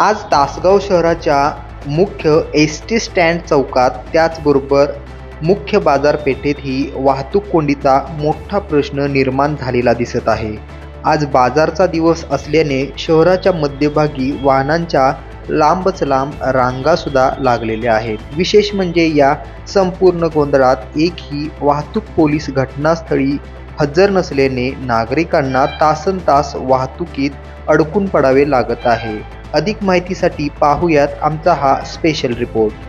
आज तासगाव शहराच्या मुख्य एस टी स्टँड चौकात त्याचबरोबर मुख्य बाजारपेठेतही वाहतूक कोंडीचा मोठा प्रश्न निर्माण झालेला दिसत आहे. आज बाजारचा दिवस असल्याने शहराच्या मध्यभागी वाहनांच्या लांबच लांब रांगासुद्धा लागलेल्या आहेत. विशेष म्हणजे या संपूर्ण गोंधळात एकही वाहतूक पोलीस घटनास्थळी हजर नसल्याने नागरिकांना तासन तास वाहतुकीत अडकून पडावे लागत आहे. अधिक माहितीसाठी पाहूयात आमचा हा स्पेशल रिपोर्ट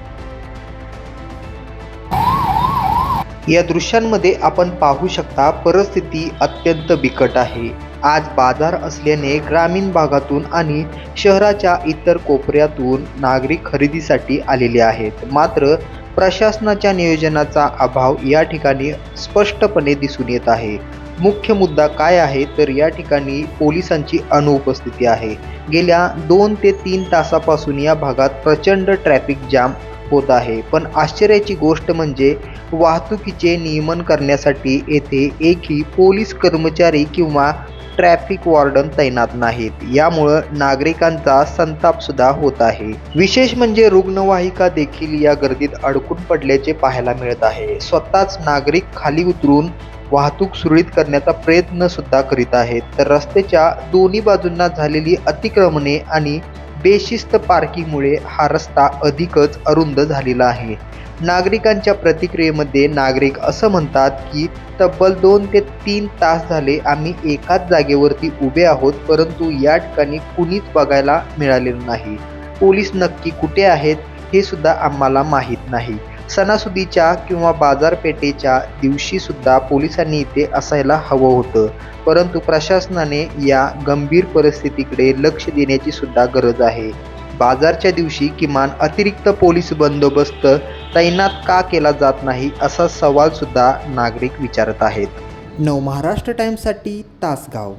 या दृश्यांमध्ये आपण पाहू शकता परिस्थिती अत्यंत बिकट आहे. आज बाजार असल्याने ग्रामीण भागातून आणि शहराच्या इतर कोपऱ्यातून नागरिक खरेदीसाठी आलेले आहेत. मात्र प्रशासनाच्या नियोजनाचा अभाव या ठिकाणी स्पष्टपणे दिसून येत आहे. मुख्य मुद्दा काय आहे तर या ठिकाणी पोलिसांची अनुपस्थिती आहे. गेल्या दोन ते तीन तासापासून या भागात प्रचंड ट्रॅफिक जाम होत आहे. पण आश्चर्याची गोष्ट म्हणजे वाहतुकीचे नियमन करण्यासाठी येथे एकही पोलीस कर्मचारी किंवा ट्रॅफिक वॉर्डन तैनात नाहीत. यामुळं नागरिकांचा संताप सुद्धा होत आहे. विशेष म्हणजे रुग्णवाहिका देखील या गर्दीत अडकून पडल्याचे पाहायला मिळत आहे. स्वतःच नागरिक खाली उतरून वाहतूक सुरळीत करण्याचा प्रयत्न सुद्धा करीत आहेत. तर रस्त्याच्या दोन्ही बाजूंना झालेली अतिक्रमणे आणि बेशिस्त पार्किंगमुळे हा रस्ता अधिकच अरुंद झालेला आहे. नागरिकांच्या प्रतिक्रियेमध्ये नागरिक असं म्हणतात की तब्बल दोन ते तीन तास झाले आम्ही एकाच जागेवरती उभे आहोत परंतु या ठिकाणी कुणीच बघायला मिळालेलं नाही. पोलीस नक्की कुठे आहेत हे सुद्धा आम्हाला माहीत नाही. सणासुदीच्या किंवा बाजारपेठेच्या दिवशी सुद्धा पोलिसांनी इथे असायला हवं होतं. परंतु प्रशासनाने या गंभीर परिस्थितीकडे लक्ष देण्याची सुद्धा गरज आहे. बाजारच्या दिवशी किमान अतिरिक्त पोलीस बंदोबस्त तैनात का केला जात नाही असा सवाल सुद्धा नागरिक विचारत आहेत. नव महाराष्ट्र टाइम्ससाठी तासगाव.